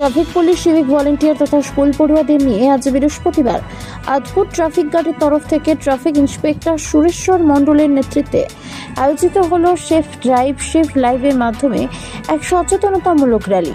Traffic police civic volunteer তথা school পড়ুয়াদের নিয়ে আজ বৃহস্পতিবার আদপুর ট্রাফিক গার্ডের তরফ থেকে ট্রাফিক ইন্সপেক্টর সুরেশ্বর মণ্ডলের নেতৃত্বে আয়োজিত হল সেফ ড্রাইভ সেফ লাইভের মাধ্যমে এক সচেতনতামূলক র্যালি।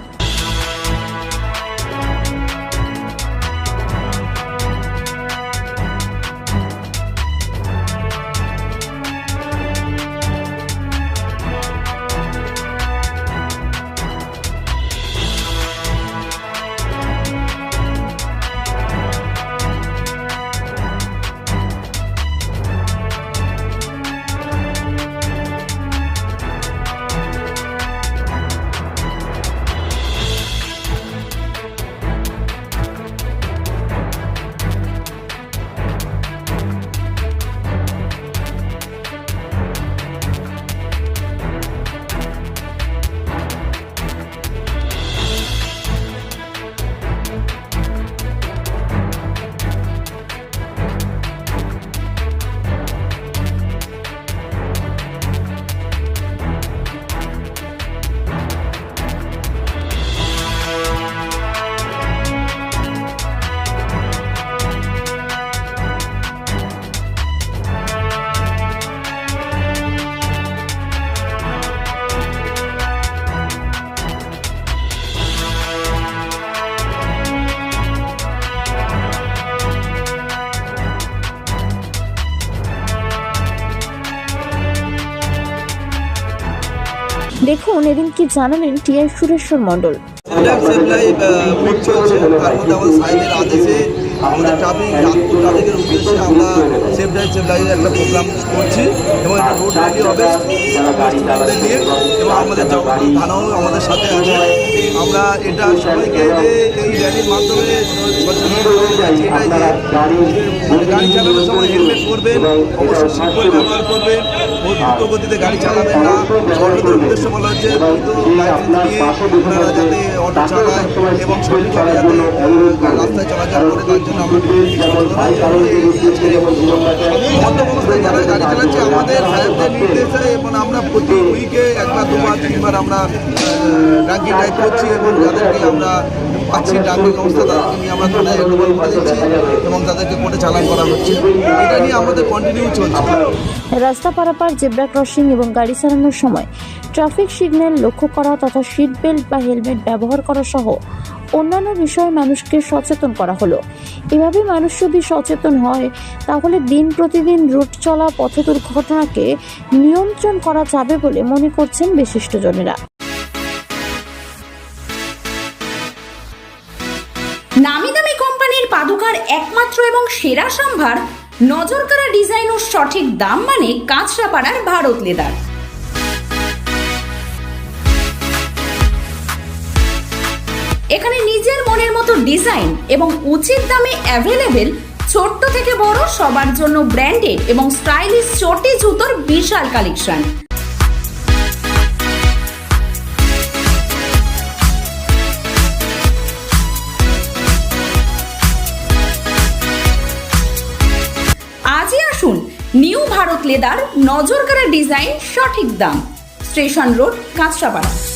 দেখুন এদিন কি জানালেন টিআই সুরেশ্বর মণ্ডল? আমাদের আদেশে ট্রাফিক রামপুর ট্রাফিকের উদ্দেশ্যে আমরা সেফ লাইফ সেভ লাইফের একটা প্রোগ্রাম করছি এবং এটা রোড র্যালি হবে নিয়ে এবং আমাদের জগন্নাথ থানাও আমাদের সাথে আছে। আমরা এটা সবাইকে যে এই র্যালির মাধ্যমে যে গাড়ি চালানোর সময় হেলমেট পরবেন অবশ্যই সিট ব্যবহার করবেন দ্রুত গতিতে গাড়ি চালাবেন না। সরকারের উদ্দেশ্য বলা হচ্ছে দ্রুত লাইসেন্স নিয়ে যাতে অটো চালায় এবং সঠিকভাবে যাতে রাস্তায় চলাচল করে তার যারা গাড়ি চালাচ্ছে আমাদের সাহেবদের নির্দেশে এবং আমরা প্রতি উইকে একবার দুবার তিনবার আমরা ডাঙ্কি টাইপ করছি এবং যাদেরকে আমরা পাচ্ছি সংস্থা তাদেরকে নিয়ে আমরা থানায় করে দিচ্ছি এবং তাদেরকে কোর্টে চালান করা হচ্ছে। এটা নিয়ে আমাদের কন্টিনিউ চলছে। রাস্তা পারাপার জেব্রা ক্রসিং এবং গাড়ি চালানোর সময় ট্রাফিক সিগন্যাল লক্ষ্য করা তথা সিট বেল্ট বা হেলমেট ব্যবহার করা সহ অন্যান্য বিষয়ে মানুষকে সচেতন করা হলো। এভাবে মানুষ যদি সচেতন হয়, তাহলে দিন প্রতিদিন রুট চলা পথ দুর্ঘটনাকে নিয়ন্ত্রণ করা যাবে বলে মনে করছেন বিশিষ্টজনেরা। নামি দামি কোম্পানির পাদুকার একমাত্র এবং সেরা সম্ভার নজরকাড়া ডিজাইন ও সঠিক দাম মানে কাঁচরাপাড়ার ভারত লেদার। এখানে নিজের মনের মতো ডিজাইন এবং উচিত দামে অ্যাভেলেবেল ছোট্ট থেকে বড় সবার জন্য ব্র্যান্ডেড এবং স্টাইলিশ চটি জুতোর বিশাল কালেকশন। আজই আসুন নিউ ভারত লেদার নজর নজরকাড়া ডিজাইন সঠিক দাম। Station road, Kanchrapara.